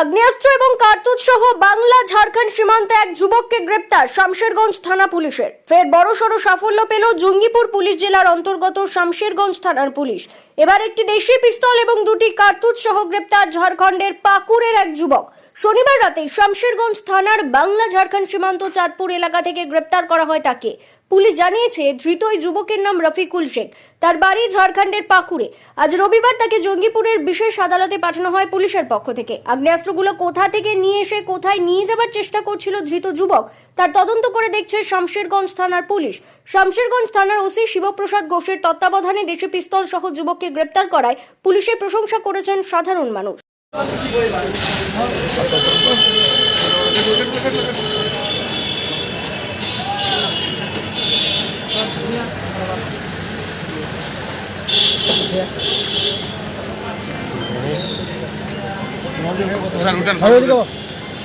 আগ্নেয়াস্ত্র এবং কার্তুজ সহ বাংলা ঝাড়খণ্ড সীমান্তে এক যুবককে গ্রেপ্তার শামশেরগঞ্জ থানা পুলিশের। ফের বড়সড় সাফল্য পেল জঙ্গিপুর পুলিশ জেলার অন্তর্গত শামশেরগঞ্জ থানার পুলিশ। এবার একটি দেশি পিস্তল এবং দুটি কার্তুজ সহ গ্রেপ্তার ঝাড়খণ্ডের পাকুড়ের এক যুবক। শনিবার রাতে শামশেরগঞ্জ থানার বাংলা ঝাড়খণ্ড সীমান্ত চাঁদপুর এলাকা থেকে গ্রেপ্তার করা হয় তাকে। পুলিশ জানিয়েছে ধৃত ওই যুবকের নাম রফিকুল শেখ। তার বাড়ি ঝাড়খণ্ডের পাকুড়ে। আজ রবিবার তাকে জঙ্গিপুরের বিশেষ আদালতে পাঠানো হয় পুলিশের পক্ষ থেকে। আগ্নেয়াস্ত্রগুলো কোথা থেকে নিয়ে এসে কোথায় নিয়ে যাবার চেষ্টা করছিল ধৃত যুবক, তার তদন্ত করে দেখছে শামশেরগঞ্জ থানার পুলিশ। শামশেরগঞ্জ থানার ওসি শিবপ্রসাদ ঘোষের তত্ত্বাবধানে দেশি পিস্তল সহ যুবককে গ্রেপ্তার করায় পুলিশের প্রশংসা করেছেন সাধারণ মানুষ। উঠান। উঠান